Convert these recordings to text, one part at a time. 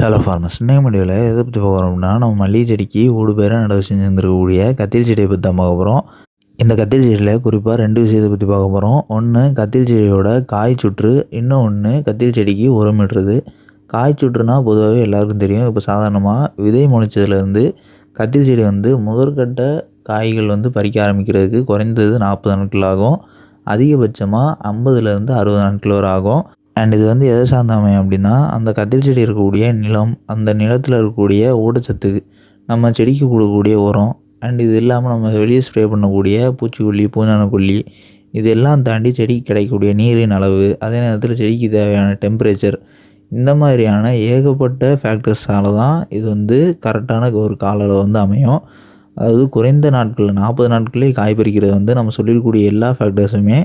Hello farmers இன்னைக்கு வீடியோவில் எதை பற்றி போகிறோம்னா நம்ம மல்லிகை செடிக்கு ஓடு பேராக நடவு செஞ்சுருக்கக்கூடிய கத்திரி செடியை பற்றி தான் பார்க்க போகிறோம் இந்த கத்திரி செடியில் குறிப்பாக ரெண்டு விஷயத்தை பற்றி பார்க்க போகிறோம் ஒன்று கத்திரி செடியோட காய் சுற்று. இன்னும் ஒன்று கத்திரி செடிக்கு உரமிடுறது காய் சுற்றுனா பொதுவாகவே எல்லாருக்கும் தெரியும். இப்போ சாதாரணமாக விதை முளைச்சதுலேருந்து கத்திரி செடி வந்து முதற்கட்ட காய்கள் வந்து பறிக்க ஆரம்பிக்கிறதுக்கு குறைந்தது நாற்பது நாட்கள் ஆகும். அதிகபட்சமாக ஐம்பதுலேருந்து அறுபது நாட்கள் வரை ஆகும். அண்ட் இது வந்து எதை சார்ந்த அமையும் அப்படின்னா அந்த கத்திரி செடி இருக்கக்கூடிய நிலம் அந்த நிலத்தில் இருக்கக்கூடிய ஊட்டச்சத்து நம்ம செடிக்கு கொடுக்கக்கூடிய உரம் அண்ட் இது இல்லாமல் நம்ம வெளியே ஸ்ப்ரே பண்ணக்கூடிய பூச்சிக்கொல்லி பூஞ்சானக்கொல்லி இதெல்லாம் தாண்டி செடிக்கு கிடைக்கக்கூடிய நீரின் அளவு அதே நேரத்தில் செடிக்கு தேவையான டெம்பரேச்சர் இந்த மாதிரியான ஏகப்பட்ட ஃபேக்டர்ஸால் தான் இது வந்து கரெக்டான ஒரு கால அளவு வந்து அமையும். அதாவது குறைந்த நாட்களில் நாற்பது நாட்களே காய் பறிக்கிறது வந்து நம்ம சொல்லியிருக்கக்கூடிய எல்லா ஃபேக்டர்ஸுமே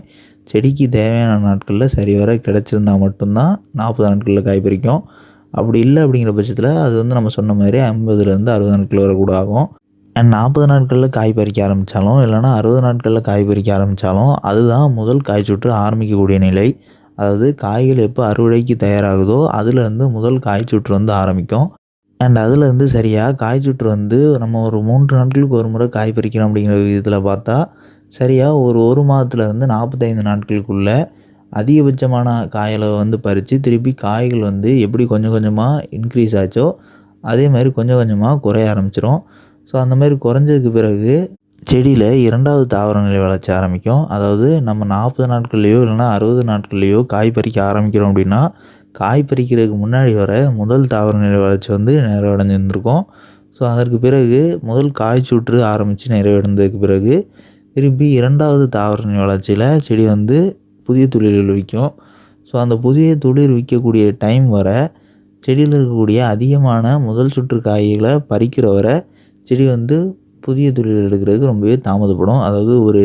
செடிக்கு தேவையான நாட்களில் சரிவர கிடச்சிருந்தா மட்டும்தான் நாற்பது நாட்களில் காய் பறிக்கும். அப்படி இல்லை அப்படிங்கிற பட்சத்தில் அது வந்து நம்ம சொன்ன மாதிரி ஐம்பதுலேருந்து அறுபது நாட்கள் வரக்கூட கூட ஆகும். அண்ட் நாற்பது நாட்களில் காய் பறிக்க ஆரம்பித்தாலும் இல்லைனா அறுபது நாட்களில் காய் பறிக்க ஆரம்பித்தாலும் அதுதான் முதல் காய் சுற்று ஆரம்பிக்கக்கூடிய நிலை. அதாவது காய்கள் எப்போ அறுவடைக்கு தயாராகுதோ அதுலேருந்து முதல் காய் சுற்று வந்து ஆரம்பிக்கும். அண்ட் அதுலேருந்து சரியாக காய் சுற்று வந்து நம்ம ஒரு மூன்று நாட்களுக்கு ஒரு முறை காய் பறிக்கிறோம் அப்படிங்கிற விதத்தில் பார்த்தா சரியாக ஒரு ஒரு மாதத்துலேருந்து நாற்பத்தைந்து நாட்களுக்குள்ளே அதிகபட்சமான காயளவை வந்து பறித்து திருப்பி காய்கள் வந்து எப்படி கொஞ்சம் கொஞ்சமாக இன்க்ரீஸ் ஆச்சோ அதே மாதிரி கொஞ்சம் கொஞ்சமாக குறைய ஆரம்பிச்சிடும் ஸோ அந்த மாதிரி குறைஞ்சதுக்கு பிறகு செடியில் இரண்டாவது தாவர நிலை வளர்ச்சி ஆரம்பிக்கும். அதாவது நம்ம நாற்பது நாட்கள்லேயோ இல்லைனா அறுபது நாட்கள்லேயோ காய் பறிக்க ஆரம்பிக்கிறோம் அப்படின்னா காய் பறிக்கிறதுக்கு முன்னாடி வர முதல் தாவர நிலை வளர்ச்சி வந்து நிறைவடைஞ்சிருந்திருக்கும். ஸோ அதற்கு பிறகு முதல் காய் சுற்று ஆரம்பித்து நிறைவடைந்ததுக்கு பிறகு திருப்பி இரண்டாவது தாவர நிலை வளர்ச்சியில் செடி வந்து புதிய துளிர்கள் விற்கும். ஸோ அந்த புதிய துளிர் விற்கக்கூடிய டைம் வர செடியில் இருக்கக்கூடிய அதிகமான முதல் சுற்று காய்களை பறிக்கிற வரை செடி வந்து புதிய துளிர் எடுக்கிறதுக்கு ரொம்பவே தாமதப்படும். அதாவது ஒரு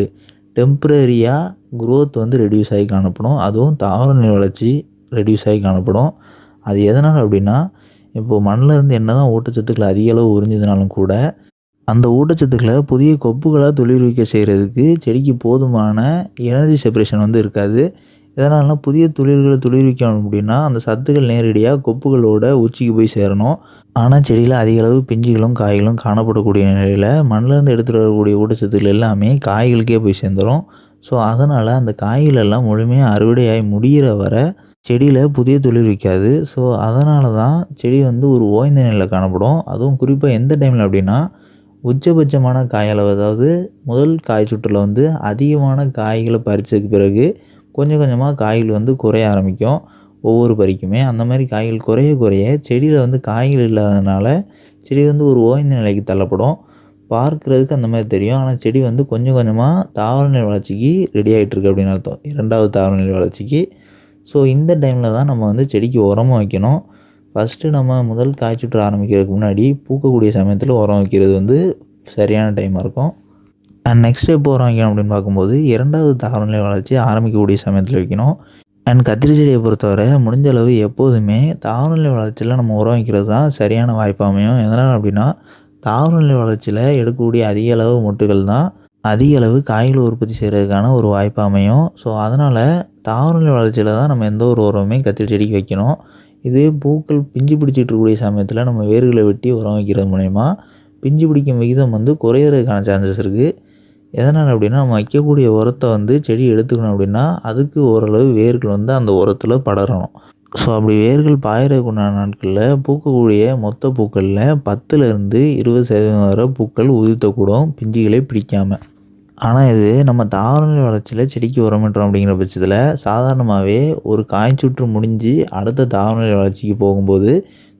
டெம்ப்ரரியாக குரோத் வந்து ரெடியூஸ் ஆகி காணப்படும். அதுவும் தாவரநிலை வளர்ச்சி ரெடியூஸ் ஆகி காணப்படும். அது எதனால் அப்படின்னா இப்போது மண்ணில் இருந்து என்ன தான் ஊட்டச்சத்துக்கள் அதிக அளவு உறிஞ்சதுனாலும் கூட அந்த ஊட்டச்சத்துக்களை புதிய கொப்புகளாக துளிர்விக்க செய்கிறதுக்கு செடிக்கு போதுமான எனர்ஜி செப்பரேஷன் வந்து இருக்காது. இதனால புதிய துளிர்களை துளிர்விக்கணும் அப்படின்னா அந்த சத்துக்கள் நேரடியாக கொப்புகளோட உச்சிக்கு போய் சேரணும். ஆனால் செடியில் அதிக அளவு பிஞ்சுகளும் காய்களும் காணப்படக்கூடிய நிலையில் மண்ணிலேருந்து எடுத்துகிட்டு வரக்கூடிய ஊட்டச்சத்துக்கள் எல்லாமே காய்களுக்கே போய் சேர்ந்துடும் ஸோ அதனால் அந்த காய்களெல்லாம் முழுமையாக அறுவடையாகி முடிகிற வரை செடியில் புதிய துளிர் வைக்காது. ஸோ அதனால தான் செடி வந்து ஒரு ஓய்ந்த நிலையில் காணப்படும். அதுவும் குறிப்பாக எந்த டைமில் அப்படின்னா உச்சபட்சமான காயளவு அதாவது முதல் காய் சுற்றில் வந்து அதிகமான காய்களை பறித்ததுக்கு பிறகு கொஞ்சம் கொஞ்சமாக காய்கள் வந்து குறைய ஆரம்பிக்கும். ஒவ்வொரு பறிக்குமே. அந்த மாதிரி காய்கள் குறைய குறைய செடியில் வந்து காய்கள் இல்லாததுனால செடி வந்து ஒரு ஓய்ந்த நிலைக்கு தள்ளப்படும். பார்க்குறதுக்கு அந்த மாதிரி தெரியும். ஆனால் செடி வந்து கொஞ்சம் கொஞ்சமாக தாவரநிலை வளர்ச்சிக்கு ரெடி ஆகிட்டுருக்கு அப்படின்னு அர்த்தம். இரண்டாவது தாவரநிலை வளர்ச்சிக்கு. ஸோ இந்த டைமில் தான் நம்ம வந்து செடிக்கு உரமாக வைக்கணும். ஃபஸ்ட்டு நம்ம முதல் காய் ஆரம்பிக்கிறதுக்கு முன்னாடி பூக்கக்கூடிய சமயத்தில் உரம் வைக்கிறது வந்து சரியான டைமாக இருக்கும். அண்ட் நெக்ஸ்ட் எப்போ உரம் வைக்கணும் அப்படின்னு பார்க்கும்போது இரண்டாவது தாவரநிலை வளர்ச்சி ஆரம்பிக்கக்கூடிய சமயத்தில் வைக்கணும். அண்ட் கத்திரி செடியை பொறுத்தவரை முடிஞ்ச அளவு எப்போதுமே தாவரநிலை வளர்ச்சியில் நம்ம உரம் வைக்கிறது தான் சரியான வாய்ப்பு அமையும். எதனால் அப்படின்னா தாவரநிலை வளர்ச்சியில் எடுக்கக்கூடிய அதிக அளவு மொட்டுகள் தான் அதிக அளவு காய்கள் உற்பத்தி செய்கிறதுக்கான ஒரு வாய்ப்பு அமையும். ஸோ அதனால் தாவரநிலை வளர்ச்சியில் தான் நம்ம எந்த ஒரு உரமுமே கத்திரி செடிக்கு வைக்கணும். இதே பூக்கள் பிஞ்சு பிடிச்சிட்டு இருக்கக்கூடிய சமயத்தில் நம்ம வேர்களை வெட்டி உரம் வைக்கிறது மூலயமா பிஞ்சு பிடிக்கும் விகிதம் வந்து குறையிறதுக்கான சான்சஸ் இருக்குது எதனால் அப்படின்னா நம்ம வைக்கக்கூடிய உரத்தை வந்து செடி எடுத்துக்கணும் அப்படின்னா அதுக்கு ஓரளவு வேர்கள் வந்து அந்த உரத்தில் படரணும். ஸோ அப்படி வேர்கள் பாயிறதுக்குண்டான நாட்களில் பூக்கக்கூடிய மொத்த பூக்களில் பத்துலேருந்து இருபது சதவீதம் வர பூக்கள் உதிர்த்தக்கூடும் பிஞ்சுகளை பிடிக்காமல் ஆனால் இது நம்ம தாவரநிலை வளர்ச்சியில் செடிக்கு உரமிட்டோம் அப்படிங்கிற பட்சத்தில் சாதாரணமாகவே ஒரு காய்ச்சுற்று முடிஞ்சு அடுத்த தாவரநிலை வளர்ச்சிக்கு போகும்போது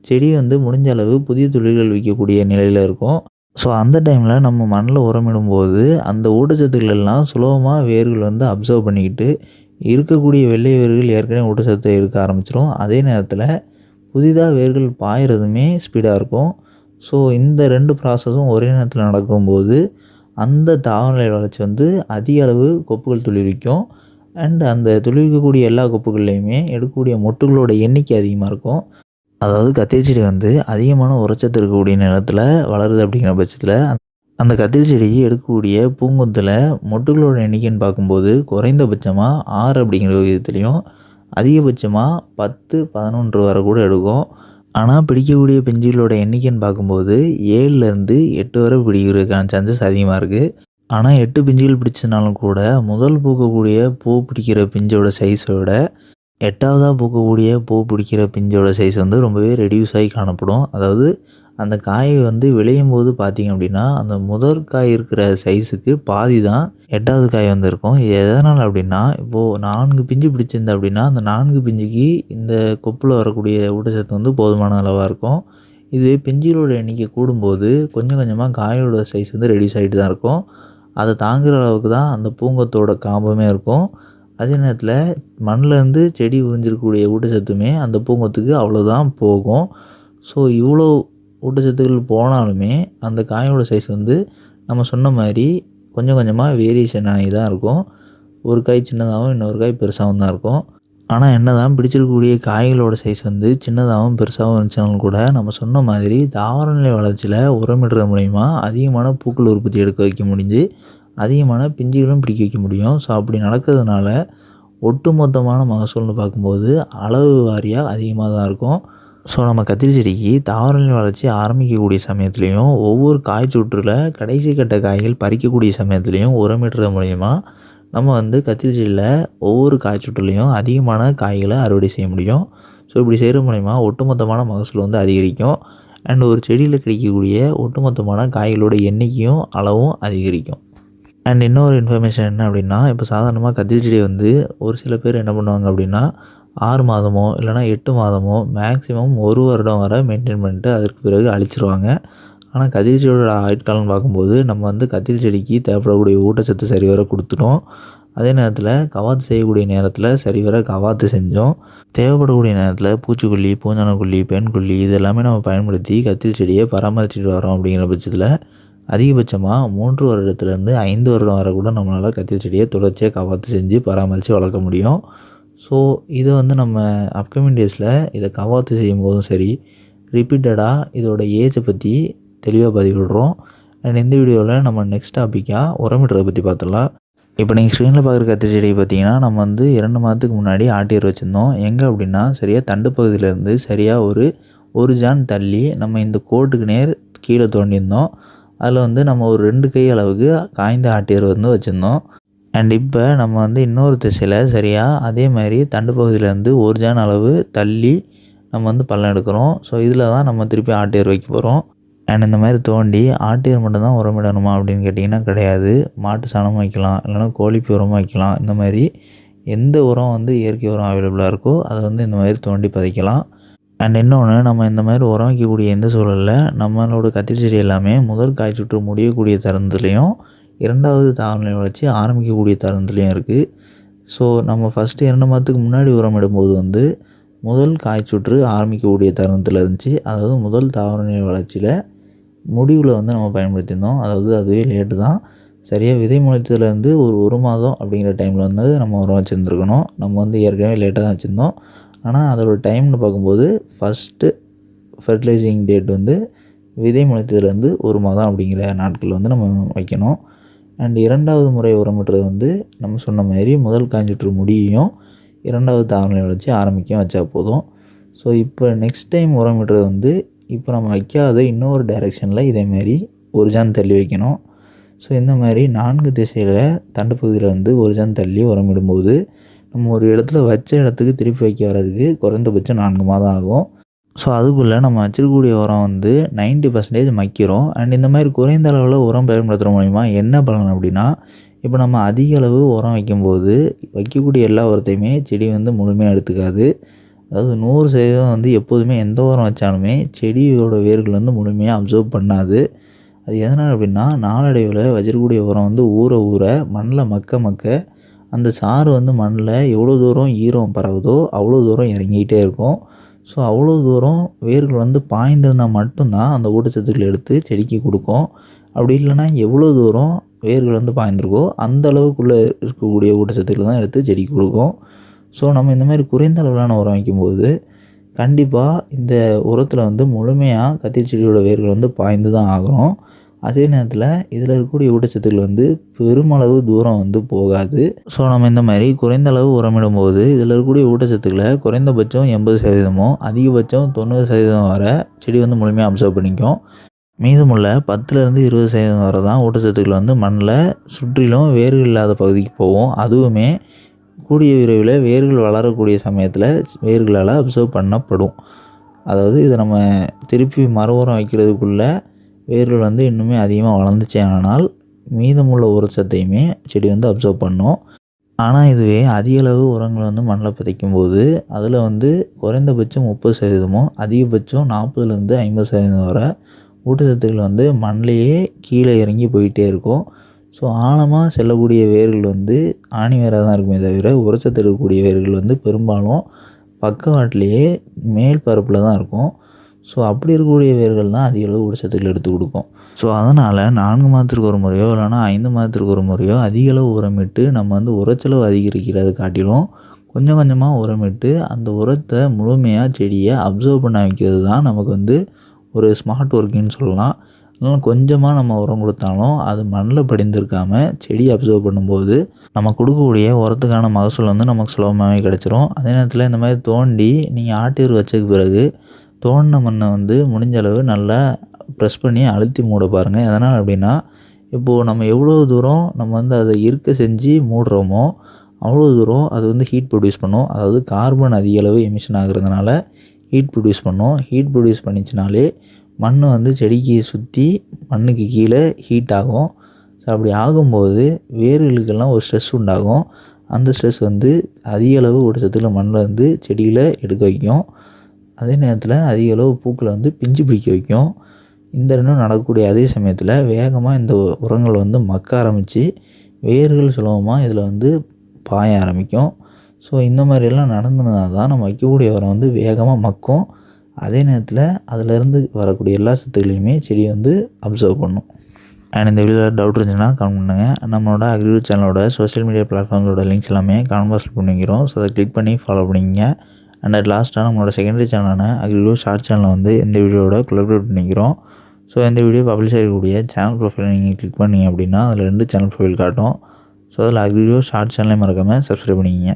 செடி வந்து முடிஞ்ச அளவு புதிய துளிர்கள் விற்கக்கூடிய நிலையில் இருக்கும். ஸோ அந்த டைமில் நம்ம மண்ணில் உரமிடும்போது அந்த ஊட்டச்சத்துக்கள் எல்லாம் சுலபமாக வேர்கள் வந்து அப்சர்வ் பண்ணிக்கிட்டு இருக்கக்கூடிய வெள்ளை வேர்கள் ஏற்கனவே ஊட்டச்சத்து இருக்க ஆரம்பிச்சிடும் அதே நேரத்தில் புதிதாக வேர்கள் பாயிறதுமே ஸ்பீடாக இருக்கும். ஸோ இந்த ரெண்டு ப்ராசஸும் ஒரே நேரத்தில் நடக்கும்போது அந்த தாவரநிலை வளர்ச்சி வந்து அதிக அளவு கொப்புகள் துளிர்விக்கும். அண்ட் அந்த துளிர்க்கக்கூடிய எல்லா கொப்புகள்லையுமே எடுக்கக்கூடிய மொட்டுகளோட எண்ணிக்கை அதிகமாக இருக்கும். அதாவது கத்திரி செடி வந்து அதிகமான உரச்சத்து இருக்கக்கூடிய நிலத்தில் வளருது அப்படிங்கிற பட்சத்தில் அந்த கத்திரி செடி எடுக்கக்கூடிய பூங்கொத்தில் மொட்டுகளோட எண்ணிக்கைன்னு பார்க்கும்போது குறைந்தபட்சமாக ஆறு அப்படிங்கிற விதத்துலேயும் அதிகபட்சமாக பத்து பதினொன்று வரை கூட எடுக்கும். ஆனால் பிடிக்கக்கூடிய பிஞ்சுகளோட எண்ணிக்கைன்னு பார்க்கும்போது ஏழுலேருந்து எட்டு வரை பிடிக்கிறதுக்கான சான்சஸ் அதிகமாக இருக்குது ஆனால் எட்டு பிஞ்சுகள் பிடிச்சதுனாலும் கூட முதல் பூக்கக்கூடிய பூ பிடிக்கிற பிஞ்சோட சைஸை விட எட்டாவதாக பூக்கக்கூடிய பூ பிடிக்கிற பிஞ்சோட சைஸ் வந்து ரொம்பவே ரெடியூஸ் ஆகி காணப்படும். அதாவது அந்த காய் வந்து விளையும் போது பார்த்தீங்க அப்படின்னா அந்த முதற் காய் இருக்கிற சைஸுக்கு பாதி தான் எட்டாவது காய் வந்திருக்கும். இது எதனால் அப்படின்னா இப்போது நான்கு பிஞ்சு பிடிச்சிருந்தா அப்படின்னா அந்த நான்கு பிஞ்சுக்கு இந்த கொப்பில் வரக்கூடிய ஊட்டச்சத்து வந்து போதுமான அளவாக இருக்கும். இது பிஞ்சுகளோட எண்ணிக்கை கூடும்போது கொஞ்சம் கொஞ்சமாக காயோட சைஸ் வந்து ரெடியூஸ் ஆகிட்டு தான் இருக்கும். அதை தாங்குகிற அளவுக்கு தான் அந்த பூங்கத்தோட காம்பமே இருக்கும். அதே நேரத்தில் மண்ணிலேருந்து செடி உறிஞ்சிருக்கக்கூடிய ஊட்டச்சத்துமே அந்த பூங்கத்துக்கு அவ்வளோதான் போகும். ஸோ இவ்வளோ ஊட்டச்சத்துக்கள் போனாலுமே அந்த காயோட சைஸ் வந்து நம்ம சொன்ன மாதிரி கொஞ்சம் கொஞ்சமாக வேரியேஷன் ஆகி தான் இருக்கும். ஒரு காய் சின்னதாகவும் இன்னொரு காய் பெருசாகவும் தான் இருக்கும். ஆனால் என்ன தான் பிடிச்சிருக்கக்கூடிய காய்களோட சைஸ் வந்து சின்னதாகவும் பெருசாகவும் இருந்துச்சாலும் கூட நம்ம சொன்ன மாதிரி தாவர நிலை வளர்ச்சியில் உரமிடுறது மூலிமா அதிகமான பூக்கள் உற்பத்தி எடுக்க வைக்க முடிஞ்சு அதிகமான பிஞ்சுகளும் பிடிக்க வைக்க முடியும். ஸோ அப்படி நடக்கிறதுனால ஒட்டுமொத்தமான மகசூல்னு பார்க்கும்போது அளவு வாரியாக அதிகமாக தான் இருக்கும். ஸோ நம்ம கத்திரி செடிக்கு தாவரநிலை வளர்ச்சி ஆரம்பிக்கக்கூடிய சமயத்துலேயும் ஒவ்வொரு காய் சுற்றில் கடைசி கட்ட காய்கள் பறிக்கக்கூடிய சமயத்துலேயும் உரமிடுறது மூலயமா நம்ம வந்து கத்திரி செடியில் ஒவ்வொரு காய் சுற்றுலையும் அதிகமான காய்களை அறுவடை செய்ய முடியும். ஸோ இப்படி செய்கிற மூலயமா ஒட்டுமொத்தமான மகசூல் வந்து அதிகரிக்கும். அண்ட் ஒரு செடியில் கிடைக்கக்கூடிய ஒட்டுமொத்தமான காய்களோட எண்ணிக்கையும் அளவும் அதிகரிக்கும். அண்ட் இன்னொரு இன்ஃபர்மேஷன் என்ன அப்படின்னா இப்போ சாதாரணமாக கத்திரி செடி வந்து ஒரு சில பேர் என்ன பண்ணுவாங்க அப்படின்னா ஆறு மாதமோ இல்லைனா எட்டு மாதமோ மேக்ஸிமம் ஒரு வருடம் வரை மெயின்டைன் பண்ணிட்டு அதற்கு பிறகு அழிச்சிருவாங்க. ஆனால் கத்திரி செடியோட ஆயுட்காலம்னு பார்க்கும்போது நம்ம வந்து கதிர் செடிக்கு தேவைப்படக்கூடிய ஊட்டச்சத்து சரிவர கொடுத்துட்டோம். அதே நேரத்தில் கவாத்து செய்யக்கூடிய நேரத்தில் சரிவர கவாத்து செஞ்சோம். தேவைப்படக்கூடிய நேரத்தில் பூச்சிக்கொல்லி பூஞ்சானக்கொல்லி பெண்கொல்லி இது எல்லாமே நம்ம பயன்படுத்தி கத்திரி செடியை பராமரிச்சுட்டு வரோம் அப்படிங்கிற பட்சத்தில் அதிகபட்சமாக மூன்று வருடத்துலேருந்து ஐந்து வருடம் வரை கூட நம்மளால் கத்திரி செடியை தொடர்ச்சியாக கவாத்து செஞ்சு பராமரித்து வளர்க்க முடியும். ஸோ இதை வந்து நம்ம அப்கமிங் டேஸில் இதை கவாத்து செய்யும் போதும் சரி ரிப்பீட்டடாக இதோட ஏஜை பற்றி தெளிவாக பதிவிடுறோம் அண்ட் இந்த வீடியோவில் நம்ம நெக்ஸ்ட் டாப்பிக்காக உரமிடுறதை பற்றி பார்த்துடலாம். இப்போ நீங்கள் ஸ்க்ரீனில் பார்க்குற கத்திரி செடியை பார்த்தீங்கன்னா நம்ம வந்து இரண்டு மாதத்துக்கு முன்னாடி ஆட்டியர் வச்சுருந்தோம். எங்கே அப்படின்னா சரியாக தண்டு பகுதியிலேருந்து சரியாக ஒரு ஒரு ஜான் தள்ளி நம்ம இந்த கோட்டுக்கு நேர் கீழே தோண்டியிருந்தோம். அதில் வந்து நம்ம ஒரு ரெண்டு கை அளவுக்கு காய்ந்த ஆட்டியர் வந்து வச்சுருந்தோம். அண்ட் இப்போ நம்ம வந்து இன்னொரு திசையில் சரியாக அதே மாதிரி தண்டு பகுதியிலேருந்து ஒரு ஜான் அளவு தள்ளி நம்ம வந்து பள்ளம் எடுக்கிறோம். ஸோ இதில் தான் நம்ம திருப்பி ஆட்டியர் வைக்க போகிறோம் அண்ட் இந்த மாதிரி தோண்டி ஆட்டியர் மட்டும்தான் உரமிடணுமா அப்படின்னு கேட்டிங்கன்னா கிடையாது. மாட்டு சாணம் வைக்கலாம் இல்லைனா கோழிப்பு உரமாக வைக்கலாம். இந்த மாதிரி எந்த உரம் வந்து இயற்கை உரம் அவைலபிளாக இருக்கோ அதை வந்து இந்த மாதிரி தோண்டி பதிக்கலாம். அண்ட் இன்னொன்று நம்ம இந்த மாதிரி உரம் வைக்கக்கூடிய எந்த சூழலில் நம்மளோட கத்திரி செடி எல்லாமே முதல் காய் சுற்று முடியக்கூடிய தருணத்துலேயும் இரண்டாவது தாவரநிலை வளர்ச்சி ஆரம்பிக்கக்கூடிய தருணத்துலேயும் இருக்குது ஸோ நம்ம ஃபஸ்ட்டு இரண்டு மாதத்துக்கு முன்னாடி உரம் இடும்போது வந்து முதல் காய்ச்சுற்று ஆரம்பிக்கக்கூடிய தருணத்தில் இருந்துச்சு. அதாவது முதல் தாவரநிலை வளர்ச்சியில் முடிவில் வந்து நம்ம பயன்படுத்தியிருந்தோம். அதாவது அதுவே லேட்டு தான். சரியாக விதை முளைச்சதுலேருந்து ஒரு ஒரு மாதம் அப்படிங்கிற டைமில் வந்து நம்ம உரம் வச்சுருந்துருக்கணும். நம்ம வந்து ஏற்கனவே லேட்டாக தான் வச்சுருந்தோம். ஆனால் அதோட டைம்னு பார்க்கும்போது ஃபஸ்ட்டு ஃபெர்டிலைசிங் டேட் வந்து விதை முளைத்ததுலேருந்து ஒரு மாதம் அப்படிங்கிற நாட்கள் வந்து நம்ம வைக்கணும். அண்ட் இரண்டாவது முறை உரமிட்டுறது வந்து நம்ம சொன்ன மாதிரி முதல் காஞ்சிட்டு முடியும் இரண்டாவது தாவரநிலை வளர்ச்சி ஆரம்பிக்க வச்சா போதும். ஸோ இப்போ நெக்ஸ்ட் டைம் உரமிடுறது வந்து இப்போ நம்ம வைக்காத இன்னொரு டைரெக்ஷனில் இதேமாரி ஒரு ஜான் தள்ளி வைக்கணும். ஸோ இந்த மாதிரி நான்கு திசையில் தண்டு பகுதியில் வந்து ஒரு ஜான் தள்ளி உரமிடும்போது நம்ம ஒரு இடத்துல வச்ச இடத்துக்கு திருப்பி வைக்க வர்றதுக்கு குறைந்தபட்சம் நான்கு மாதம் ஆகும். ஸோ அதுக்குள்ளே நம்ம வச்சிருக்கக்கூடிய உரம் வந்து நைன்ட்டி பர்சன்டேஜ் மக்கிறோம் அண்ட் இந்த மாதிரி குறைந்த அளவில் உரம் பயன்படுத்துகிற மூலிமா என்ன பலன் அப்படின்னா இப்போ நம்ம அதிக அளவு உரம் வைக்கும்போது வைக்கக்கூடிய எல்லா உரத்தையுமே செடி வந்து முழுமையாக எடுத்துக்காது. அதாவது நூறு சதவீதம் வந்து எப்போதுமே எந்த உரம் வச்சாலுமே செடியோட வேர்கள் வந்து முழுமையாக அப்சர்வ் பண்ணாது. அது எதனால் அப்படின்னா நாளடைவில் வச்சிருக்கக்கூடிய உரம் வந்து ஊற ஊற மண்ணில் மக்க மக்க அந்த சாறு வந்து மண்ணில் எவ்வளோ தூரம் ஈரம் பரவுதோ அவ்வளோ தூரம் இறங்கிக்கிட்டே இருக்கும். ஸோ அவ்வளோ தூரம் வேர்கள் வந்து பாய்ந்திருந்தால் மட்டும்தான் அந்த ஊட்டச்சத்துக்களை எடுத்து செடிக்கு கொடுக்கும். அப்படி இல்லைன்னா எவ்வளோ தூரம் வேர்கள் வந்து பாய்ந்திருக்கோ அந்த அளவுக்குள்ளே இருக்கக்கூடிய ஊட்டச்சத்துக்களை தான் எடுத்து செடிக்கு கொடுக்கும். ஸோ நம்ம இந்த மாதிரி குறைந்த அளவிலான உரம் வைக்கும்போது கண்டிப்பாக இந்த உரத்தில் வந்து முழுமையாக கத்திரி செடியோட வேர்கள் வந்து பாய்ந்து தான் ஆகணும். அதே நேரத்தில் இதில் இருக்கக்கூடிய ஊட்டச்சத்துக்கள் வந்து பெருமளவு தூரம் வந்து போகாது. ஸோ நம்ம இந்த மாதிரி குறைந்த அளவு உரமிடும் போது இதில் இருக்கக்கூடிய ஊட்டச்சத்துக்களை குறைந்தபட்சம் எண்பது சதவீதமோ அதிகபட்சம் தொண்ணூறு சதவீதம் வர செடி வந்து முழுமையாக அப்சர்வ் பண்ணிக்கும். மீதமுள்ள பத்துலேருந்து இருபது சதவீதம் வரை தான் ஊட்டச்சத்துக்கள் வந்து மண்ணில் சுற்றிலும் வேர்கள் இல்லாத பகுதிக்கு போகும். அதுவுமே கூடிய விரைவில் வேர்கள் வளரக்கூடிய சமயத்தில் வேர்களால் அப்சர்வ் பண்ணப்படும். அதாவது இதை நம்ம திருப்பி மறு உரம் வைக்கிறதுக்குள்ளே வேர்கள் வந்து இன்னுமே அதிகமாக வளர்ந்துச்சே. ஆனால் மீதமுள்ள உரச்சத்தையுமே செடி வந்து அப்சர்வ் பண்ணும். ஆனால் இதுவே அதிக அளவு உரங்கள் வந்து மண்ணில் பதிக்கும் போது அதில் வந்து குறைந்தபட்சம் முப்பது சதவீதமும் அதிகபட்சம் நாற்பதுலேருந்து ஐம்பது சதவீதம் வரை ஊட்டச்சத்துக்கள் வந்து மண்ணிலேயே கீழே இறங்கி போயிட்டே இருக்கும். ஸோ ஆழமாக செல்லக்கூடிய வேர்கள் வந்து ஆணி வேராக தான் இருக்குமே தவிர உரச்சத்து எடுக்கக்கூடிய வேர்கள் வந்து பெரும்பாலும் பக்கவாட்டிலேயே மேல் பரப்பில் தான் இருக்கும். ஸோ அப்படி இருக்கக்கூடிய வேர்கள் தான் அதிக அளவு ஊட்டச்சத்துக்கள் எடுத்து கொடுக்கும். ஸோ அதனால் நான்கு மாதத்திற்கு ஒரு முறையோ இல்லைனா ஐந்து மாதத்திற்கு ஒரு முறையோ அதிக அளவு உரமிட்டு நம்ம வந்து உரச்செலவு அதிகரிக்கிறது காட்டிலும் கொஞ்சம் கொஞ்சமாக உரமிட்டு அந்த உரத்தை முழுமையாக செடியை அப்சர்வ் பண்ண வைக்கிறது தான் நமக்கு வந்து ஒரு ஸ்மார்ட் ஒர்க்கின்னு சொல்லலாம். அதனால் கொஞ்சமாக நம்ம உரம் கொடுத்தாலும் அது மண்ணில் படிந்திருக்காமல் செடி அப்சர்வ் பண்ணும்போது நம்ம கொடுக்கக்கூடிய உரத்துக்கான மகசூல் வந்து நமக்கு சுலபமாகவே கிடச்சிரும். அதே நேரத்தில் இந்த மாதிரி தோண்டி நீங்கள் ஆட்டீர் வச்சதுக்கு பிறகு தோண்டின மண்ணை வந்து முடிஞ்ச அளவு நல்லா ப்ரெஸ் பண்ணி அழுத்தி மூட பாருங்கள் எதனால் அப்படின்னா இப்போது நம்ம எவ்வளோ தூரம் நம்ம வந்து அதை இருக்க செஞ்சு மூடுறோமோ அவ்வளோ தூரம் அது வந்து ஹீட் ப்ரொடியூஸ் பண்ணும். அதாவது கார்பன் அதிக அளவு எமிஷன் ஆகுறதுனால ஹீட் ப்ரொடியூஸ் பண்ணும். ஹீட் ப்ரொடியூஸ் பண்ணிச்சுனாலே மண் வந்து செடிக்கு சுற்றி மண்ணுக்கு கீழே ஹீட் ஆகும். ஸோ அப்படி ஆகும்போது வேர்களுக்கெல்லாம் ஒரு ஸ்ட்ரெஸ் உண்டாகும். அந்த ஸ்ட்ரெஸ் வந்து அதிக அளவு ஊட்டச்சத்துக்களை மண்ணில் வந்து செடியில் எடுக்க வைக்கும். அதே நேரத்தில் அதிக அளவு பூக்களை வந்து பிஞ்சு பிடிக்க வைக்கும். இந்த ரெண்டும் நடக்கக்கூடிய அதே சமயத்தில் வேகமாக இந்த உரங்கள் வந்து மக்க ஆரம்பித்து வேர்கள் சுலபமாக இதில் வந்து பாய ஆரம்பிக்கும். ஸோ இந்த மாதிரியெல்லாம் நடந்ததுனா தான் நம்ம வைக்கக்கூடிய உரம் வந்து வேகமாக மக்கும். அதே நேரத்தில் அதிலேருந்து வரக்கூடிய எல்லா சத்துக்களையுமே செடி வந்து அப்சர்வ் பண்ணும். அண்ட் இந்த வீடியோவில் டவுட் இருந்துச்சுன்னா கமெண்ட் பண்ணுங்கள் நம்மளோட அக்ரிகல் சேனலோட சோஷியல் மீடியா பிளாட்ஃபார்ம்ஸோட லிங்க்ஸ் எல்லாமே கமெண்ட் பாக்ஸில் பண்ணிக்கிறோம் ஸோ அதை கிளிக் பண்ணி ஃபாலோ பண்ணிக்கங்க. அண்ட் அட் லாஸ்ட்டாக நம்மளோட செகண்டரி சேனலான அக்ரிகோ ஷார்ட் சேனலில் வந்து இந்த வீடியோட கொலபரேட் பண்ணிக்கிறோம். ஸோ இந்த வீடியோ பப்ளிஷ் ஆகக்கூடிய சேனல் ப்ரொஃபைலை நீங்கள் கிளிக் பண்ணீங்க அப்படின்னா அதில் ரெண்டு சேனல் ப்ரொஃபைல் காட்டும். ஸோ அதில் அக்ரிகோ ஷார்ட் சேனலே மறக்காமல் சப்ஸ்கிரைப் பண்ணிக்கிங்க.